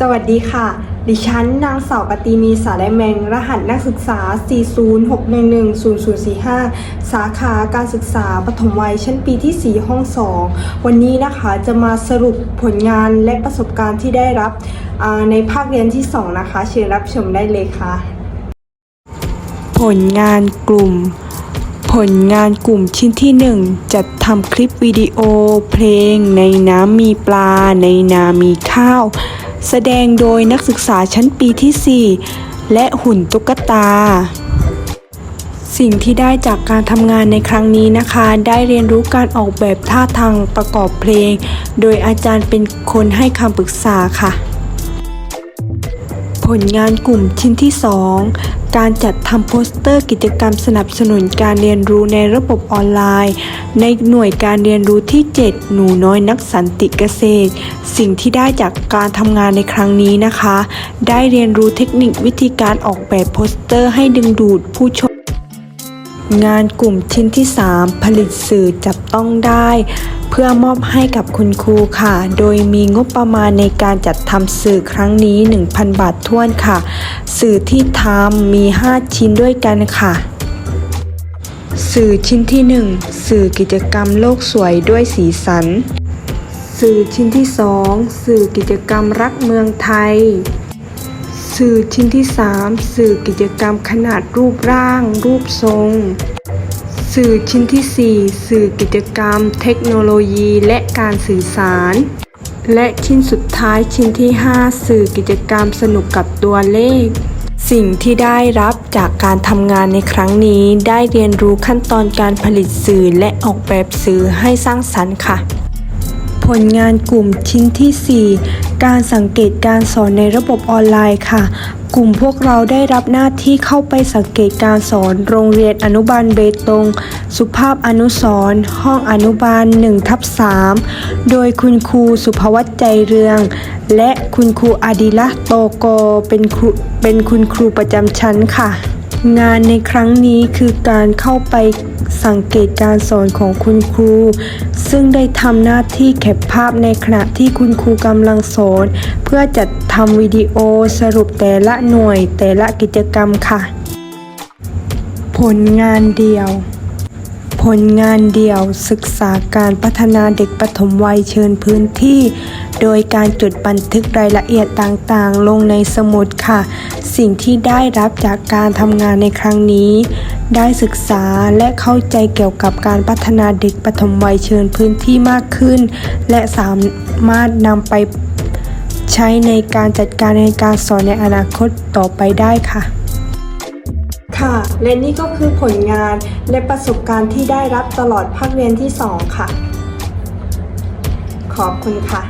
สวัสดีค่ะ ดิฉันนางสาวปฏินีสาไดแมง รหัสนักศึกษา 406110045 สาขาการศึกษาปฐมวัยชั้นปีที่ 4 ห้อง 2 วันนี้นะคะจะมาสรุปผลงานและประสบการณ์ที่ได้รับในภาคเรียนที่ 2 นะคะ เชิญรับชมได้เลยค่ะ ผลงานกลุ่ม ผลงานกลุ่มชิ้นที่ 1 จัดทำคลิปวิดีโอเพลง ในน้ำมีปลา ในนามีข้าว แสดงโดยนักศึกษาชั้นปีที่ 4 และหุ่นตุ๊กตา สิ่งที่ได้จากการทำงานในครั้งนี้นะคะ ได้เรียนรู้การออกแบบท่าทางประกอบเพลง โดยอาจารย์เป็นคนให้คำปรึกษาค่ะ ผลงานกลุ่มชิ้นที่ 2 การจัดทำโปสเตอร์กิจกรรมสนับสนุนการเรียนรู้ในระบบออนไลน์ ในหน่วยการเรียนรู้ที่ 7 หนูน้อยนักสันติเกษตร สิ่งที่ได้จากการทำงานในครั้งนี้นะคะ ได้เรียนรู้เทคนิควิธีการออกแบบโปสเตอร์ให้ดึงดูดผู้ชม งานกลุ่มชิ้นที่ 3 ผลิตสื่อจับต้องได้ เพื่อมอบให้กับคุณครูค่ะ โดยมีงบประมาณในการจัดทำสื่อครั้งนี้ 1,000 บาทท้วนค่ะ สื่อที่ทำมี 5 ชิ้นด้วยกันค่ะ สื่อชิ้นที่ 1 สื่อกิจกรรมโลกสวยด้วยสีสัน สื่อชิ้นที่ 2 สื่อกิจกรรมรักเมืองไทย สื่อชิ้นที่ 3 สื่อกิจกรรมขนาดรูปร่าง รูปทรง สื่อชิ้นที่ 4 สื่อกิจกรรม เทคโนโลยีและการสื่อสาร และชิ้นสุดท้ายชิ้นที่ 5 สื่อกิจกรรมสนุกกับตัวเลข สิ่งที่ได้รับจากการทำงานในครั้งนี้ ได้เรียนรู้ขั้นตอนการผลิตสื่อและออกแบบสื่อให้สร้างสรรค์ค่ะ ผลงานกลุ่มชิ้นที่ 4 การสังเกตการสอนในระบบออนไลน์ค่ะ กลุ่มพวกเราได้รับหน้าที่เข้าไปสังเกตการสอนโรงเรียนอนุบาลเบตง สุภาพอนุสรห้องอนุบาล1ทับ3โดยคุณครูสุภวัตใจเรือง และคุณครูอดิละโตโกเป็นครูเป็นคุณครูประจำชั้นค่ะ งานในครั้งนี้คือการเข้าไปสังเกตการสอนของคุณครู ซึ่งได้ทำหน้าที่แคปภาพในขณะที่คุณครูกำลังสอน เพื่อจัดทำวิดีโอสรุปแต่ละหน่วยแต่ละกิจกรรมค่ะ ผลงานเดียว ผลงานเดี่ยวศึกษาการพัฒนาเด็กปฐมวัยเชิญพื้นที่ โดยการจดบันทึกรายละเอียดต่างๆ ลงในสมุดค่ะ สิ่งที่ได้รับจากการทำงานในครั้งนี้ ได้ศึกษาและเข้าใจเกี่ยวกับการพัฒนาเด็กปฐมวัยเชิญพื้นที่มากขึ้น และสามารถนำไปใช้ในการจัดการในการสอนในอนาคตต่อไปได้ค่ะ ค่ะ และนี่ก็คือผลงานและประสบการณ์ที่ได้รับตลอดภาคเรียนที่ 2 ค่ะ ขอบคุณค่ะ